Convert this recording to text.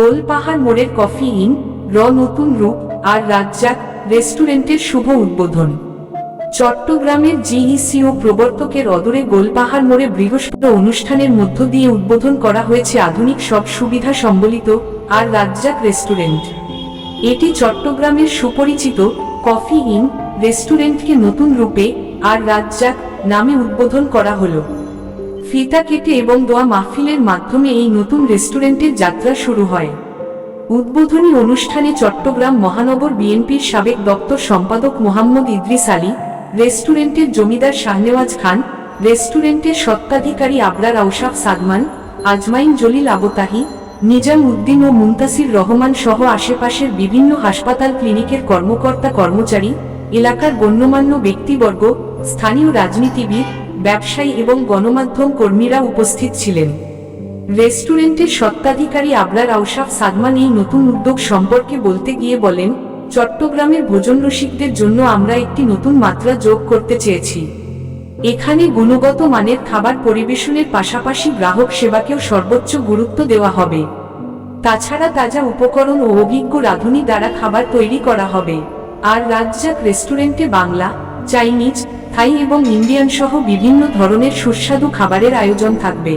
গোলপাহাড় মোড়ের coffee in, র নতুন রূপ, আর রাজ্জাক রেস্টুরেন্টের শুভ উদ্বোধন। চট্টগ্রামের জিইসি ও প্রবর্তকের অদূরে গোলপাহাড় মোড়ে বৃহস্পতি অনুষ্ঠানের মধ্য দিয়ে উদ্বোধন করা হয়েছে আধুনিক সব সুবিধা সম্বলিত আর রাজ্জাক রেস্টুরেন্ট। এটি চট্টগ্রামের সুপরিচিত কফি ইন রেস্টুরেন্টকে নতুন রূপে আর রাজ্জাক নামে উদ্বোধন করা হলো। ফিতা কেটে এবং দোয়া মাহফিলের মাধ্যমে এই নতুন রেস্টুরেন্টের যাত্রা শুরু হয়। উদ্বোধনী অনুষ্ঠানে চট্টগ্রাম মহানগর বিএনপির সাবেক দপ্তর সম্পাদক মোহাম্মদ ইদ্রিস আলী, রেস্টুরেন্টের জমিদার শাহনেওয়াজ খান, রেস্টুরেন্টের সত্ত্বাধিকারী আবরার আউসাফ সাদমান, আজমাইন জলিল আবতাহি নিজাম উদ্দিন ও মুমতাসির রহমান সহ আশেপাশের বিভিন্ন হাসপাতাল ক্লিনিকের কর্মকর্তা কর্মচারী, এলাকার গণ্যমান্য ব্যক্তিবর্গ, স্থানীয় রাজনীতিবিদ ব্যবসায়ী এবং গণমাধ্যম কর্মীরা উপস্থিত ছিলেন। রেস্টুরেন্টের সত্ত্বাধিকারী আবরার আউসাফ সাদমান এই নতুন উদ্যোগ সম্পর্কে বলতে গিয়ে বলেন, চট্টগ্রামের ভোজন রসিকদের জন্য আমরা একটি নতুন মাত্রা যোগ করতে চেয়েছি। এখানে গুণগত মানের খাবার পরিবেশনের পাশাপাশি গ্রাহক সেবাকেও সর্বোচ্চ গুরুত্ব দেওয়া হবে। তাছাড়া তাজা উপকরণ ও অভিজ্ঞ রাঁধুনি দ্বারা খাবার তৈরি করা হবে। আর রাজ্জাক রেস্টুরেন্টে বাংলা, চাইনিজ থাই এবং ইন্ডিয়ান সহ বিভিন্ন ধরনের সুস্বাদু খাবারের আয়োজন থাকবে।